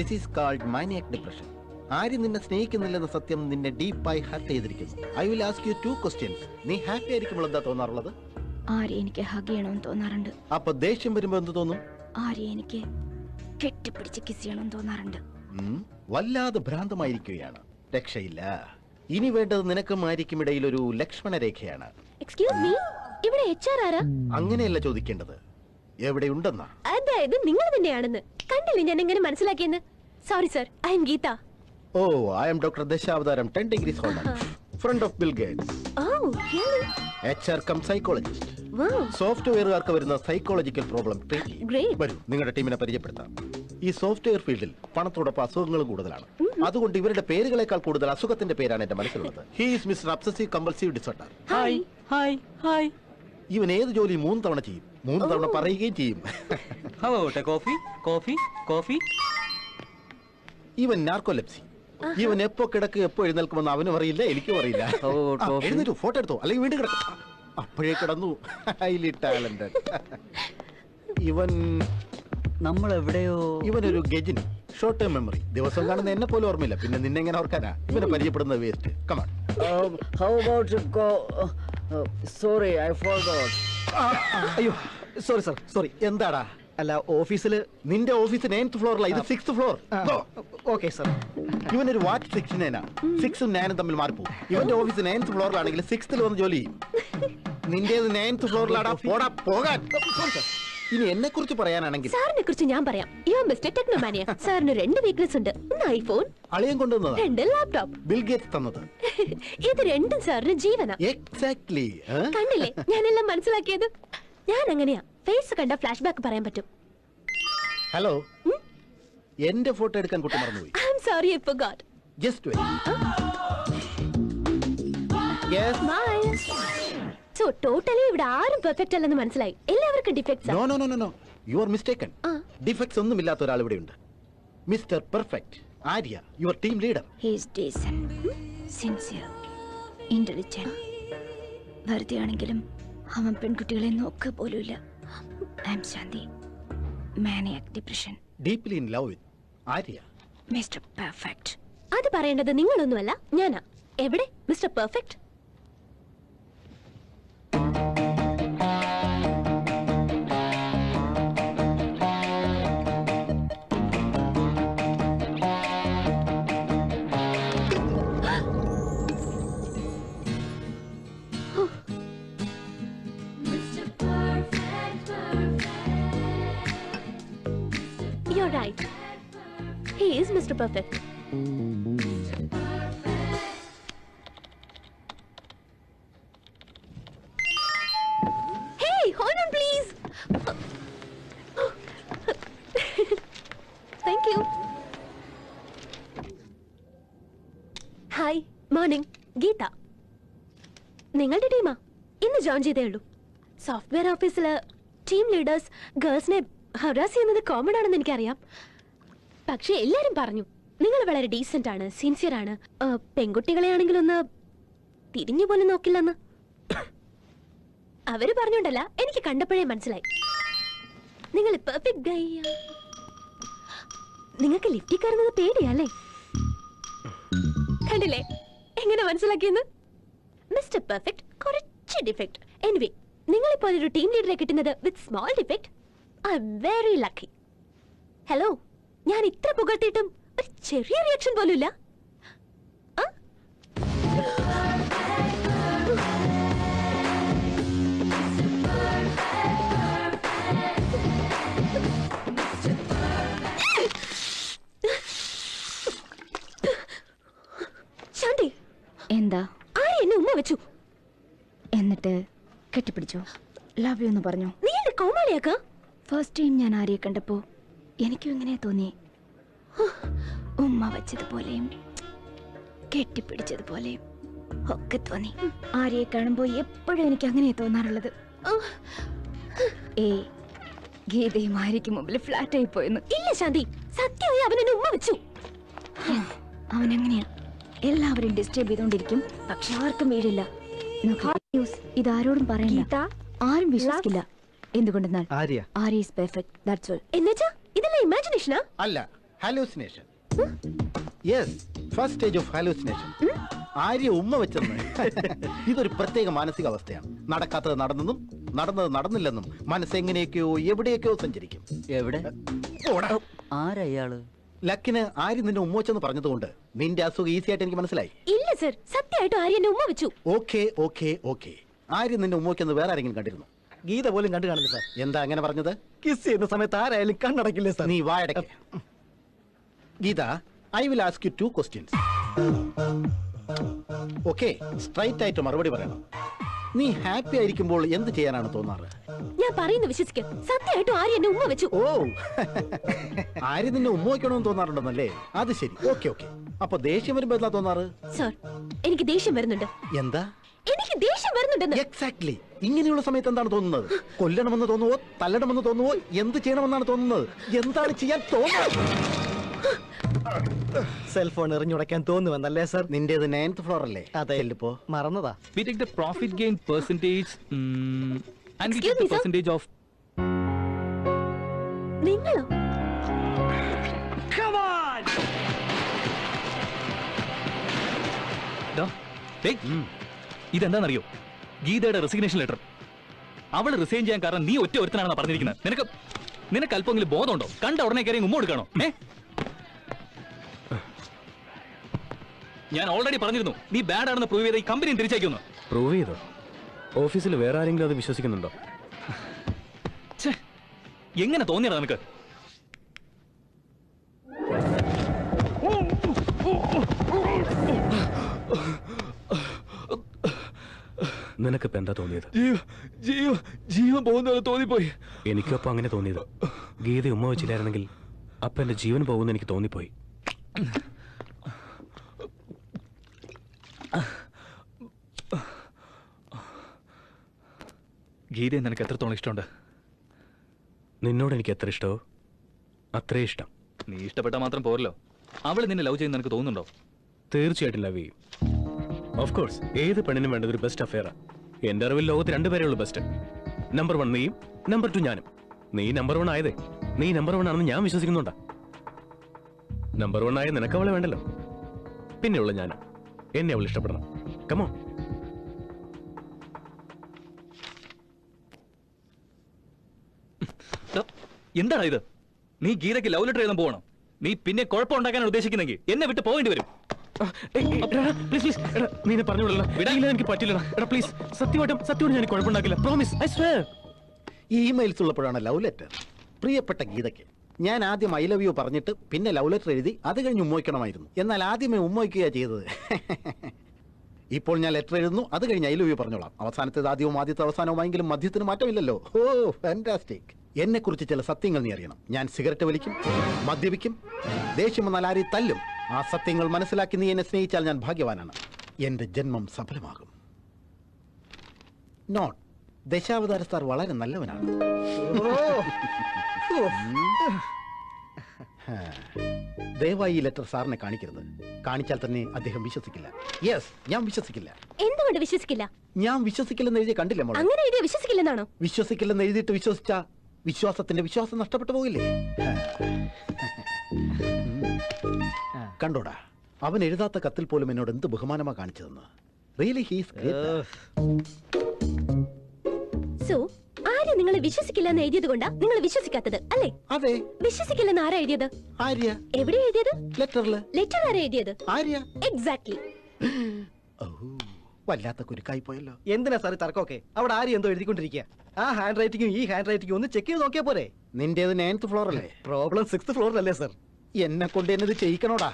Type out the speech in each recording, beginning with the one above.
This is called maniac depression ആരും നിന്നെ സ്നേഹിക്കുന്നില്ലെന്ന സത്യം നിന്നെ ഡീപ്പായി ഹർട്ട് ചെയ്തിരിക്കുന്നു. I will ask you two questions നീ ഹാപ്പി ആയിരിക്കുമ്പോൾ എന്താ തോന്നാറുള്ളത്? ആരെ എനിക്ക് ഹഗ് ചെയ്യണമെന്ന് തോന്നാറുണ്ട്? അപ്പൊ ദേഷ്യം വരുമ്പോ എന്ത് തോന്നും? ആരെ എനിക്ക് കെട്ടിപ്പിടിച്ച് കിസ് ചെയ്യണമെന്ന് തോന്നാറുണ്ട്? വല്ലാതെ ഭ്രാന്തമായിരിക്കുകയാണ്. രക്ഷയില്ല. ഇനി വേണ്ടത് നിനക്കും ആയിരിക്കും ഇടയിൽ ഒരു ലക്ഷ്മണ രേഖയാണ്. എക്സ്ക്യൂസ് മീ ഇവിടെ എച്ച് ആരാ? അങ്ങനെയല്ല ചോദിക്കേണ്ടത്. എവിടെ എവിടെയുണ്ടെന്നാ? അതായത് നിങ്ങൾ തന്നെയാണെന്ന്. കണ്ടില്ലേ ഞാൻ എങ്ങനെ മനസ്സിലാക്കിയെന്ന്? Sorry sir I'm Geetha oh I'm doctor Dashavatharam ten degrees holder. Friend of Bill Gates oh H R come psychologist വാ സോഫ്റ്റ്വെയറുകാർക്ക് വരുന്ന സൈക്കോളജിക്കൽ പ്രോബ്ലം വരും വരൂ നിങ്ങളുടെ ടീമിനെ പരിചയപ്പെടുത്താം. ഈ സോഫ്റ്റ്വെയർ ഫീൽഡിൽ പണത്തോടൊപ്പം അസുഖങ്ങളും കൂടുതലാണ്. അതുകൊണ്ട് ഇവരുടെ പേരുകളെക്കാൾ കൂടുതൽ അസുഖത്തിന്റെ പേരാണ് എന്റെ മനസ്സിലുള്ളത്. He's mister obsessive compulsive disorder hi hi hi ഇവൻ ഏത് ജോലി മൂന്ന് തവണ ചെയ്യും? മൂന്ന് തവണ പറയുകയും ചെയ്യും. കോഫി കോഫി കോഫി ഇവൻ നാർക്കോലെപ്സി ഇവൻ എപ്പോ കിടക്ക് എപ്പോ എഴുന്നേൽക്കുമെന്ന് അവനും അറിയില്ല എനിക്കും അറിയില്ല. ഓ, എഴുന്നേറ്റു ഫോട്ടോ എടുത്തോ? അല്ലെങ്കിൽ വീണ്ടും കിടക്കും. അപ്പോഴേ കിടന്നു. ഹൈലി ടാലന്റഡ് ഇവൻ നമ്മൾ എവിടെയോ ഇവനൊരു ഗജിൻ ഷോർട്ട് ടേം മെമ്മറി ദിവസം കാണുന്ന എന്നെ പോലും ഓർമ്മയില്ല. പിന്നെ നിന്നെ എങ്ങനെ ഓർക്കാനാ? ഇവനെ പരിചയപ്പെടുന്ന waste. Come on Um, how about you go? Uh, uh, sorry, I forgot. അയ്യോ സോറി സർ സോറി എന്താടാ? അല്ല ഓഫീസിൽ നിന്റെ ഓഫീസ് നയൻത് ഫ്ലോറിലാ ഇത് സിക്സ് ഫ്ലോർ ഓക്കെ സർ ഇവനൊരു വാച്ച് സിക്സ് നയനാ സിക്സും നയനും തമ്മിൽ മാറിപ്പോകും ഇവന്റെ ഓഫീസ് നയൻത് ഫ്ലോറിലാണെങ്കിൽ സിക്സ്ത്തിൽ വന്ന് ജോലി ചെയ്യും. നിന്റേത് നയൻത് ഫ്ലോറിലാടാ പോടാ പോകാൻ. ഇനി എന്നെ കുറിച്ച് പറയാനാണെങ്കിൽ സാറിനെ കുറിച്ച് ഞാൻ പറയാം. യുവർ മിസ്റ്റർ ടെക്നോമാനിയ സാറിന് രണ്ട് വീക്ക്നെസ് ഉണ്ട്. ഒന്ന് ഐഫോൺ അളിയൻ കൊണ്ടുവന്നത്. രണ്ട് ലാപ്ടോപ്പ് ബിൽ ഗേറ്റ്സ് തന്നത്. ഇത് രണ്ടും സാറിന് ജീവന. എക്സാക്ട്ലി കണ്ടില്ലേ? ഞാനെല്ലാം മനസ്സിലാക്കിയത്. ഞാൻ അങ്ങനെയാ ഫേസ് കണ്ട ഫ്ലാഷ് ബാക്ക് പറയാൻ പറ്റും. ഹലോ എന്റെ ഫോട്ടോ എടുക്കാൻ കുട്ടി മറന്നുപോയി. I am sorry I forgot just yes bye so totally ഇവിടെ ആരും പെർഫെക്റ്റ് അല്ലെന്ന് മനസ്സിലായി. എല്ലാവർക്കും defects no no no no no you are mistaken defects ഒന്നും ഇല്ലാത്ത ഒരാൾ ഇവിടെ ഉണ്ട്. Mister perfect Arya your team leader he is decent sincere intelligent വെറുതെ ആണെങ്കിലും അവൻ പെൺകുട്ടികളെ നോക്കുക പോലുമില്ല. I'm Shanthi maniac depression deeply in love with Arya mister perfect അത് പറയേണ്ടത് നിങ്ങളൊന്നുമല്ല ഞാനാ. എവിടെ? Mister perfect Perfect. Hey, hold on, please. Thank you. Hi morning Geetha നിങ്ങളുടെ ടീമാ ഇന്ന് ജോയിൻ ചെയ്തേ ഉള്ളൂ സോഫ്റ്റ്വെയർ ഓഫീസിൽ ടീം ലീഡേഴ്സ് ഗേൾസിനെ ഹറാസ് ചെയ്യുന്നത് കോമൺ ആണെന്ന് എനിക്കറിയാം പക്ഷെ എല്ലാരും പറഞ്ഞു നിങ്ങൾ വളരെ ഡീസന്റ് ആണ് സിൻസിയർ ആണ്. ആ, പെൺകുട്ടികളെ ആണെങ്കിൽ ഒന്ന് തിരിഞ്ഞു പോലും നോക്കില്ലെന്ന്. അവർ പറഞ്ഞോണ്ടല്ല എനിക്ക് കണ്ടപ്പോഴേ മനസ്സിലായി. നിങ്ങൾ പെർഫെക്റ്റ് നിങ്ങൾക്ക് ലിഫ്റ്റിൽ കയറുന്നത് പേടിയല്ലേ? കണ്ടില്ലേ? എങ്ങനെ മനസ്സിലാക്കിയെന്ന്? മിസ്റ്റർ പെർഫെക്റ്റ് കുറച്ച് ഡിഫക്റ്റ് എനിവേ നിങ്ങളിപ്പോൾ ഒരു ടീം ലീഡറെ കിട്ടുന്നത് with small defect I'm very lucky hello ഞാൻ ഇത്ര പുകഴ്ത്തിയിട്ടും ഒരു ചെറിയ റിയാക്ഷൻ പോലും ഇല്ല ആ? ശാന്തി എന്താ? ആരെ എന്നെ ഉമ്മ വെച്ചു? എന്നിട്ട് കെട്ടിപ്പിടിച്ചോ? ലവ് യു എന്ന് പറഞ്ഞു? നീ എന്നെ കോമാളിയാക്ക? ഫസ്റ്റ് ടൈം ഞാൻ ആര്യയെ കണ്ടപ്പോ എനിക്കും ഇങ്ങനെ തോന്നി. ഉമ്മ വച്ചതുപോലെയും കെട്ടിപ്പിടിച്ചതുപോലെയും ഒക്കെ തോന്നി. ആരെയെ കാണുമ്പോൾ എപ്പോഴും എനിക്ക് അങ്ങനെ തോന്നാറുള്ളത്. ഏ ഗീതയും ആര്യയ്ക്ക് മുമ്പിൽ ഫ്ലാറ്റ് ആയി പോയെന്ന് ഇല്ല ശാന്തി. സത്യമായി അവൻ എന്നെ ഉമ്മ വെച്ചു. അവൻ അങ്ങനെയാ എല്ലാവരും ഡിസ്റ്റർബ് ചെയ്തോണ്ടിരിക്കും. പക്ഷെ ആർക്കും വീഴില്ല. ഇതാരോടും പറയില്ല ആരും വിശ്വസിക്കില്ല. എന്തുകൊണ്ടെന്നാൽ Arya? Arya is perfect that's all എന്നുവെച്ചാ? ഇതെല്ലാം ഇമാജിനേഷനാ അല്ല hallucination yes first stage of hallucination Arya ഉമ്മ വെച്ചെന്ന്. ഇതൊരു പ്രത്യേക മാനസികാവസ്ഥയാണ്. നടക്കാത്തത് നടന്നതും നടന്നത് നടന്നില്ലെന്നും മനസ്സെങ്ങനെയൊക്കെയോ എവിടെയൊക്കെയോ സഞ്ചരിക്കും. എവിടെ? ഓടാ. ആരാ ഇയാൾ ലക്കിന് ആര്യ നിന്നെ ഉമ്മ വെച്ചെന്ന് പറഞ്ഞതുകൊണ്ട് നിന്റെ അസുഖം ഈസി ആയിട്ട് എനിക്ക് മനസ്സിലായി. ഇല്ല സർ സത്യമായിട്ടും ആര്യ എന്നെ ഉമ്മ വെച്ചു. ഓക്കെ ഓക്കെ ഓക്കെ ആര്യ നിന്നെ ഉമ്മ വെച്ചെന്ന് വേറെ ആരെങ്കിലും കണ്ടിരുന്നു? ഗീത പോലും കണ്ടു കാണില്ല സാർ. എന്താ അങ്ങനെ പറഞ്ഞത്? കിസ് ചെയ്യുന്ന സമയത്ത് ആരായാലും കണ്ണടക്കില്ലേ സാർ? നീ വായടക്ക. Geetha I will ask you two questions okay straight ആയിട്ട് മറുപടി പറയണം. നീ ഹാപ്പി ആയിരിക്കുമ്പോൾ എന്ത് ചെയ്യാനാണ് തോന്നാറ്? ഞാൻ പറയുന്നു വിശ്വസിക്കും. സത്യമായിട്ടും ആര്യ എന്നെ ഉമ്മ വെച്ചു. ഓ. ആര്യ നിന്നെ ഉമ്മ വയ്ക്കണമെന്ന് തോന്നാറുണ്ടെന്നല്ലേ? അത് ശരി. Okay okay. അപ്പൊ ദേഷ്യം വരുമ്പോ എന്താ തോന്നാറ്? സർ എനിക്ക് ദേഷ്യം വരുന്നുണ്ട്. എന്താ? എനിക്ക് ദേഷ്യം വരുന്നുണ്ടെന്ന്. എക്സാക്ട്ലി ഇങ്ങനെയുള്ള സമയത്ത് എന്താണ് തോന്നുന്നത്? കൊല്ലണമെന്ന് തോന്നുവോ തല്ലണമെന്ന് തോന്നുവോ എന്ത് ചെയ്യണമെന്നാണ് തോന്നുന്നത്? എന്താണ് ചെയ്യാൻ തോന്നുന്നത് സെൽഫോൺ എറിഞ്ഞുടക്കാൻ തോന്നുവെന്നല്ലേ സർ നിന്റേത് നയൻത് ഫ്ലോർ അല്ലേ? അതെ. ഇപ്പോ മറന്നതാ. We take the profit gain percentage mm, and we Excuse take the me, sir. percentage of നിങ്ങളോ ദാ, ദേ, ഇതെന്താണെന്നറിയോ? ഗീതയുടെ റെസിഗ്നേഷൻ ലെറ്റർ അവൾ റിസൈൻ ചെയ്യാൻ കാരണം നീ ഒറ്റ ഒരുത്തനാണെന്നാണ് പറഞ്ഞിരിക്കുന്നത് നിനക്ക് നിനക്ക് അല്പമെങ്കിലും ബോധമുണ്ടോ? കണ്ട ഉടനെ കയറി ഉമ്മ കൊടുക്കണോ? ഏ? ഞാൻ ഓൾറെഡി പറഞ്ഞിരുന്നു. നീ ബാഡ് ആണെന്ന് പ്രൂവ് ചെയ്ത ഈ കമ്പനി തിരിച്ചയക്കുന്നു. പ്രൂവ് ചെയ്തോ? ഓഫീസിൽ വേറെ ആരെങ്കിലും അത് വിശ്വസിക്കുന്നുണ്ടോ? എങ്ങനെ തോന്നിയടാ നിനക്ക്? നിനക്കിപ്പോ എന്താ തോന്നിയത്? ജീവ ജീവൻ പോകുന്ന തോന്നിപ്പോയി. എനിക്കപ്പൊ അങ്ങനെ തോന്നിയത്. ഗീത ഉമ്മ വെച്ചില്ലായിരുന്നെങ്കിൽ അപ്പൊ എന്റെ ജീവൻ പോകുന്ന എനിക്ക് തോന്നിപ്പോയി. ഗീതയെ നിനക്ക് എത്രത്തോളം ഇഷ്ടമുണ്ട്? നിന്നോട് എനിക്ക് എത്ര ഇഷ്ടമോ അത്രേ ഇഷ്ടം. നീ ഇഷ്ടപ്പെട്ടാൽ മാത്രം പോരല്ലോ. അവൾ നിന്നെ ലവ് ചെയ്യുന്ന നിനക്ക് തോന്നുന്നുണ്ടോ? തീർച്ചയായിട്ടും ലവ് ചെയ്യും. ഓഫ് കോഴ്സ് ഏത് പെണ്ണിനും വേണ്ടത് ഒരു ബെസ്റ്റ് അഫെയറാ എന്റെ അറിവിൽ ലോകത്ത് രണ്ടുപേരേ ഉള്ളൂ ബെസ്റ്റ് നമ്പർ വൺ നീയും നമ്പർ ടു ഞാനും. നീ നമ്പർ വൺ ആയതേ. നീ നമ്പർ വൺ ആണെന്ന് ഞാൻ വിശ്വസിക്കുന്നുണ്ടാ. നമ്പർ വൺ ആയ നിനക്ക് അവളെ വേണ്ടല്ലോ. പിന്നെയുള്ള ഞാനും. എന്നെ അവൾ ഇഷ്ടപ്പെടണം. കമോ ദാ, എന്താടാ ഇത്? നീ ഗീതയ്ക്ക് ലവ് ലെറ്റർ എഴുതാൻ പോകണം നീ പിന്നെ കുഴപ്പം കുഴപ്പമുണ്ടാക്കാനാണ് ഉദ്ദേശിക്കുന്നെങ്കിൽ എന്നെ വിട്ട് പോകേണ്ടി വരും. പറഞ്ഞോളൂ വിടാനില്ല എനിക്ക് പറ്റില്ല എടാ പ്ലീസ് സത്യമായിട്ടും സത്യമായിട്ടും ഞാൻ കുഴപ്പമുണ്ടാക്കില്ല. പ്രോമിസ് ഐ സ്വയർ ഈ ഇമെയിൽസ് ഉള്ളപ്പോഴാണ് ലവ് ലെറ്റർ പ്രിയപ്പെട്ട ഗീതയ്ക്ക് ഞാൻ ആദ്യം ഐ ലവ് യു പറഞ്ഞിട്ട് പിന്നെ ലവ് ലെറ്റർ എഴുതി അത് കഴിഞ്ഞ് ഉമ്മ വയ്ക്കണമായിരുന്നു. എന്നാൽ ആദ്യമേ ഉമ്മ വയ്ക്കുകയാണ് ചെയ്തത്. ഇപ്പോൾ ഞാൻ ലെറ്റർ എഴുതുന്നു അത് കഴിഞ്ഞ് ഐ ലവ് യു പറഞ്ഞോളാം. അവസാനത്തേത് ആദ്യവും ആദ്യത്തെ അവസാനവുമായെങ്കിലും മധ്യത്തിന് മാറ്റമില്ലല്ലോ. ഓ ഫാന്റാസ്റ്റിക് എന്നെ കുറിച്ച് ചില സത്യങ്ങൾ നീ അറിയണം. ഞാൻ സിഗരറ്റ് വലിക്കും മദ്യപിക്കും ദേഷ്യം വന്നാൽ ആരെയും തല്ലും. ആ സത്യങ്ങൾ മനസ്സിലാക്കി നീ എന്നെ സ്നേഹിച്ചാൽ ഞാൻ ഭാഗ്യവാനാണ്. എന്റെ ജന്മം സഫലമാകും. നോട്ട് ദശാവതാര സാർ വളരെ നല്ലവനാണ്. ദയവായി ഈ ലെറ്റർ സാറിനെ കാണിക്കരുത്. കാണിച്ചാൽ തന്നെ അദ്ദേഹം വിശ്വസിക്കില്ല. യെസ് ഞാൻ വിശ്വസിക്കില്ല. എന്തുകൊണ്ട് വിശ്വസിക്കില്ല? ഞാൻ വിശ്വസിക്കില്ലെന്ന് എഴുതി കണ്ടില്ല മോളെ? അങ്ങനെ എഴുതിയ വിശ്വസിക്കില്ലെന്നാണോ? വിശ്വസിക്കില്ലെന്ന് എഴുതിയിട്ട് വിശ്വസിച്ച വിശ്വാസത്തിന്റെ വിശ്വാസം നഷ്ടപ്പെട്ടു പോകില്ലേ? കണ്ടോടാ അവൻ എഴുതാത്ത കത്തിൽ പോലും എന്നോട് എന്ത് ബഹുമാനമാ കാണിച്ചതെന്ന്. റിയലി ഹീസ് സോ ആര്യ നിങ്ങളെ വിശ്വസിക്കില്ലെന്ന് എഴുതിയത് കൊണ്ടാ നിങ്ങൾ വിശ്വസിക്കാത്തത് അല്ലേ? അതെ. വിശ്വസിക്കില്ലെന്ന് ആരാ എഴുതിയത്? ആര്യ. എവിടെ എഴുതിയത്? ലെറ്ററിൽ ലെറ്റർ ആരാ എഴുതിയത്? ആര്യ. എക്സാക്ട്ലി ഓ വല്ലാത്ത കുരുക്കായി പോയല്ലോ എന്തിനാ സാർ തർക്കമൊക്കെ അവിടെ ആരും എന്തോ എഴുതിക്കൊണ്ടിരിക്കുക ആ ഹാൻഡ് റൈറ്റിംഗും ഈ ഹാൻഡ് റൈറ്റിംഗും ഒന്ന് ചെക്ക് ചെയ്ത് നോക്കിയാ പോരെ നിന്റേത് നയൻത് ഫ്ലോർ അല്ലേ പ്രോബ്ലം സിക്സ് ഫ്ലോറിലല്ലേ സാർ എന്നെ കൊണ്ട് എന്നത് ചെയ്യിക്കണോടാ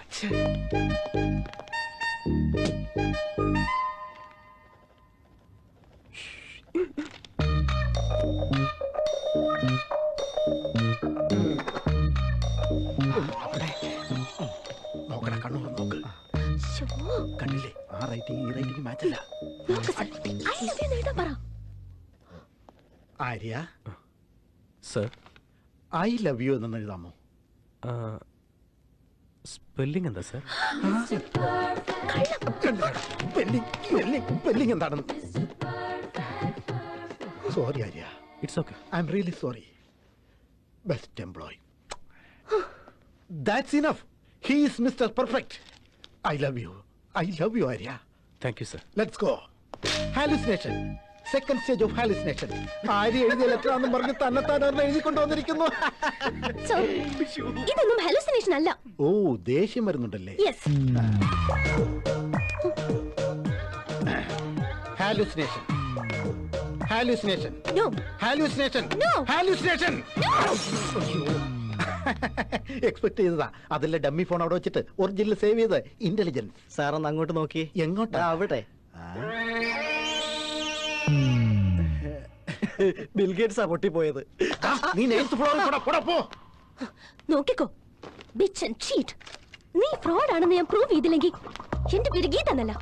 നോക്കണ കണ്ണൂർ നോക്ക് കണ്ടില്ലേ ആ റൈറ്റിംഗ് ഈ writing മാച്ചല്ല Arya? Sir. I love you എന്ന് എഴുതാമോ? സ്പെല്ലിംഗ് എന്താ സർ? സ്പെല്ലിംഗ് എന്താണെന്ന്. Sorry Arya. It's okay I'm really sorry best employee that's enough he is mister perfect I love you I love you Arya thank you sir let's go hallucination second stage of hallucination Arya എഴുതിയ letter ആണെന്ന് പറഞ്ഞ് തന്നെത്താൻ ഒരെണ്ണം എഴുതി കൊണ്ടുവന്നിരിക്കുന്നു. ഇതൊന്നും hallucination അല്ല. ഓ ദേഷ്യം വരുന്നുണ്ടല്ലേ? Yes hallucination hallucination no hallucination No. Hallucination expect ചെയ്തതാ. അതിലെ ഡമ്മി ഫോൺ അവിടെ വെച്ചിട്ട് ഒറിജിനൽ സേവ് ചെയ്ത് ഇന്റലിജൻസ് സാർ ഒന്ന് അങ്ങോട്ട് നോക്കി. എങ്ങോട്ടാ? അവിടെ. ബിൽഗേറ്റ്സാ പൊട്ടിപ്പോയത്. നീ നൈൻത്ത് ഫ്ലോറിൽ പോടാ പോ. നോക്കിക്കോ. ബിച്ച് ആൻഡ് ചീറ്റ് നീ ഫ്രോഡ് ആണെന്ന് ഞാൻ പ്രൂവ് ചെയ്തില്ലെങ്കിൽ എന്റെ പേര് ഗീത എന്നല്ല.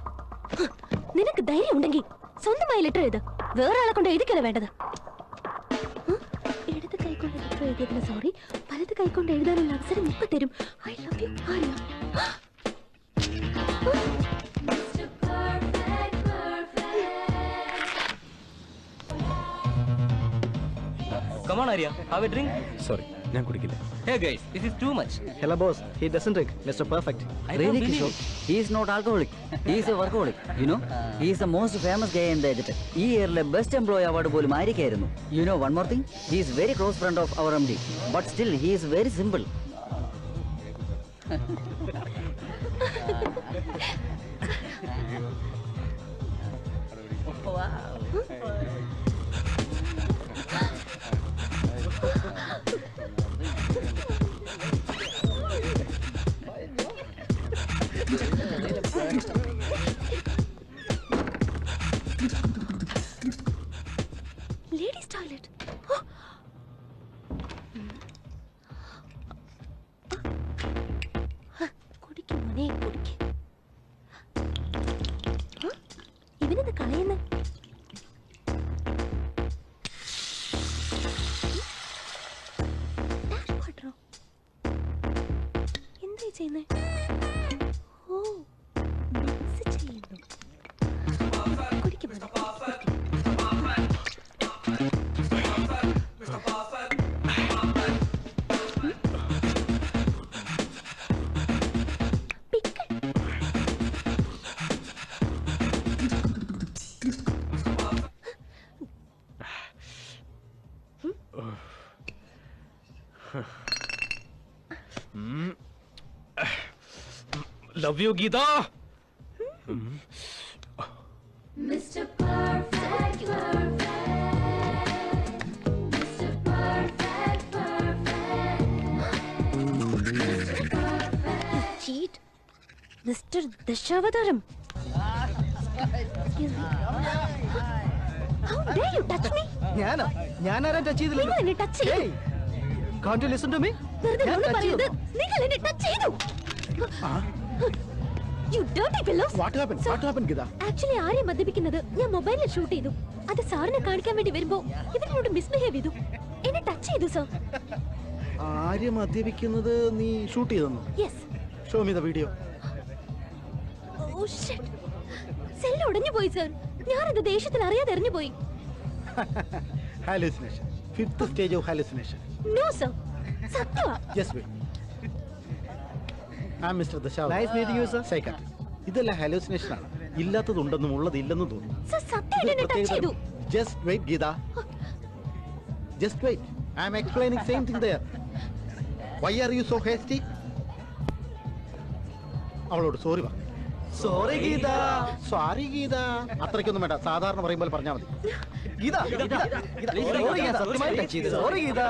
നിനക്ക് ധൈര്യം ഉണ്ടെങ്കിൽ സ്വന്തമായി ലെറ്റർ എഴുത്. വേറെ ആളെ കൊണ്ട് എഴുതിക്കല വേണ്ടത്? ഇടത് കൈകൊണ്ട് ലെറ്റർ എഴുതിയതിന് സോറി വലത് കൈകൊണ്ട് എഴുതാനുള്ള അവസരം ഇപ്പൊ തരും. I love you Arya come on Arya have a drink sorry ഞാൻ കുടിക്കില്ല. Hey guys this is too much hello boss he doesn't drink mister perfect Really, Kishore? He is not alcoholic. He is a workaholic. You know, he is the most famous guy in the edit ഈ ഇയറിലെ best employee award പോലും ആയിരിക്കായിരുന്നു. You know one more thing he is very close friend of our M D but still he is very simple Ladies' toilet. Dare you touch me? ഞാനോ? ഞാനാരാ touch ചെയ്തില്ല? നിങ്ങൾ എന്നെ touch ചെയ്തു. You dirty fellows. What happen what happen Geetha actually ആരെ മദ്യപിക്കുന്നത്? ഞാൻ മൊബൈലിൽ shoot ചെയ്തു. അത് സാറിനെ കാണിക്കാൻ വേണ്ടി വരുമ്പോ ഇവനോട് മിസ്ബിഹേവ് ചെയ്തു. എന്നെ ടച്ച് ചെയ്തു സർ ആര്യ മദ്യപിക്കുന്നത് നീ shoot ചെയ്തെന്നു? Yes show me the video oh shit cell ഉടഞ്ഞു പോയി സർ ഞാനത് ദേഷ്യത്തിൽ അറിയാതെ എറിഞ്ഞു പോയി hallucination fifth stage of hallucination no sir സത്യമാ ജസ്റ്റ് വെയിറ്റ് ആ മിസ്റ്റർ sir. സൈക്കാട്രി ഇതെല്ലാം ഹാലുസിനേഷൻ ആണ്. ഇല്ലാത്തതുണ്ടെന്നും ഉള്ളത് ഇല്ലെന്നും തോന്നുന്നു sir just wait Geetha. Just wait I am explaining same thing dear why are you so hasty അവളോട് സോറി പറ. Sorry, ഗീത. സോറി ഗീത അത്രയ്ക്കൊന്നും വേണ്ട. സാധാരണ പറയുമ്പോൾ പറഞ്ഞാൽ മതി. ഗീത. Sorry, ഗീത. സത്യമായി touch ചെയ്തു. Geetha.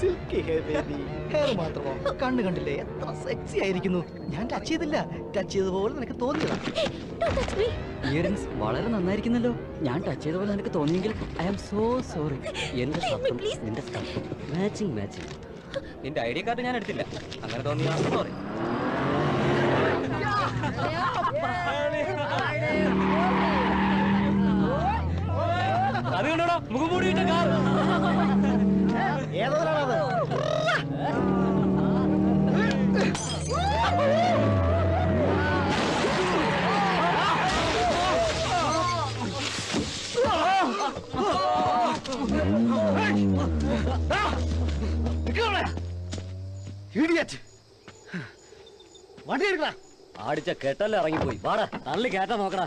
Silky hair, baby. Hair മാത്രമോ? കണ്ണ് കണ്ടില്ലേ? എത്ര സെക്സി ആയിരിക്കുന്നു. ഞാൻ ടച്ച് ചെയ്തില്ല. ടച്ച് ചെയ്തതുപോലെ നിനക്ക് തോന്നിയതാ. ഇയറിംഗ്സ് വളരെ നന്നായിരിക്കുന്നല്ലോ. ഞാൻ ടച്ച് ചെയ്ത പോലെ നിനക്ക് തോന്നിയെങ്കിൽ ഐ ആം സോ സോറി എന്റെ ശബ്ദം നിന്റെ മാച്ചിങ് മാച്ചിങ് നിന്റെ ഐഡിയ കാർഡ് ഞാൻ എടുത്തില്ല. അങ്ങനെ തോന്നിയാ സോറി അത് കണ്ടോടാ മുഖം മൂടിയിട്ട കാർ ഏതാണത് വണ്ടി എടുക്കടാ. അടിച്ച കെട്ടല്ലേ ഇറങ്ങിപ്പോയി. വാടാ തള്ളി കേട്ടാ നോക്കടാ.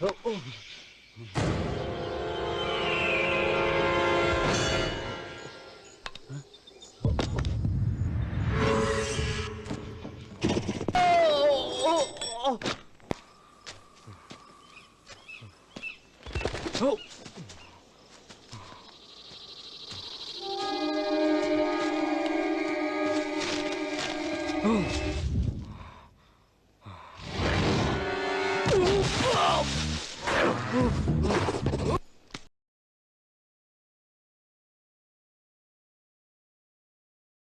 어, 어.